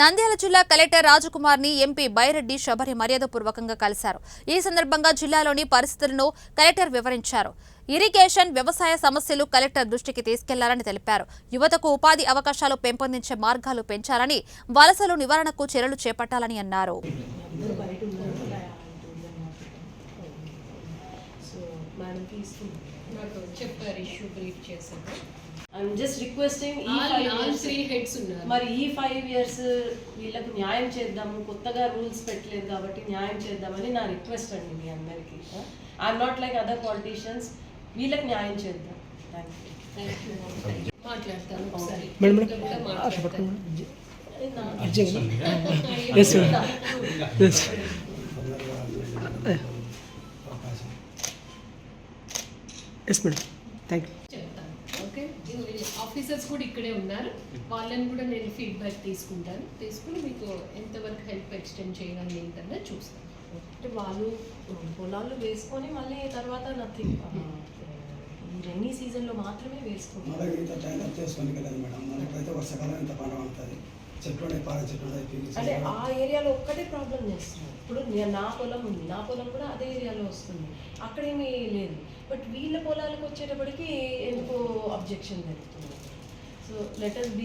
నంద్యాల జిల్లా కలెక్టర్ రాజకుమార్ని ఎంపీ బైరెడ్డి శబరి మర్యాదపూర్వకంగా కలిశారు. ఈ సందర్భంగా జిల్లాలోని పరిస్థితులను కలెక్టర్ వివరించారు. ఇరిగేషన్ వ్యవసాయ సమస్యలు కలెక్టర్ దృష్టికి తీసుకెళ్ళారని తెలిపారు. యువతకు ఉపాధి అవకాశాలు పెంపొందించే మార్గాలు పెంచాలని వలసలు నివారణకు చర్యలు చేపట్టాలని అన్నారు. చెప్పారు ఇష్యూ బ్రీఫ్ చేశాను. ఐఎమ్ జస్ట్ రిక్వెస్టింగ్ ఈ ఫైవ్ ఇయర్స్ త్రీ హెడ్స్ ఉన్నారు. మరి ఈ ఫైవ్ ఇయర్స్ వీళ్ళకు న్యాయం చేద్దాము కొత్తగా రూల్స్ పెట్టలేదు కాబట్టి న్యాయం చేద్దామని నా రిక్వెస్ట్ అండి మీ అందరికీ. I'm not like other politicians వీళ్ళకి న్యాయం చేద్దాం. మాట్లాడతాను ఒకసారి. Yes madam. Thank you okay. Officers కూడా ఇక్కడే ఉన్నారు. వాళ్ళని కూడా నేను ఫీడ్బ్యాక్ తీసుకుంటాను. తీసుకుని మీకు ఎంతవరకు హెల్ప్ ఎక్స్టెండ్ చేయగలను ఏంటన్నా చూస్తాను. అంటే వాళ్ళు పొలాలు వేసుకొని మళ్ళీ తర్వాత నథింగ్ ఈ రైనీ సీజన్లో మాత్రమే వేసుకుంటారు. మనకి ఇంత టైం చేసుకొని మేడం. మనకైతే వర్షాకాలం ఇంత పంట ఉంటుంది చెట్లు ఉన్నాయి పాల చెట్లు అంటే ఆ ఏరియాలో ఒక్కటే ప్రాబ్లం చేస్తున్నారు ఇప్పుడు నే- పొలం ఉంది. నా పొలం కూడా అదే ఏరియాలో వస్తుంది. అక్కడేమీ లేదు. బట్ వీళ్ళ పొలాలకు వచ్చేటప్పటికి ఎందుకో అబ్జెక్షన్ జరుగుతుంది సో లెటర్ బి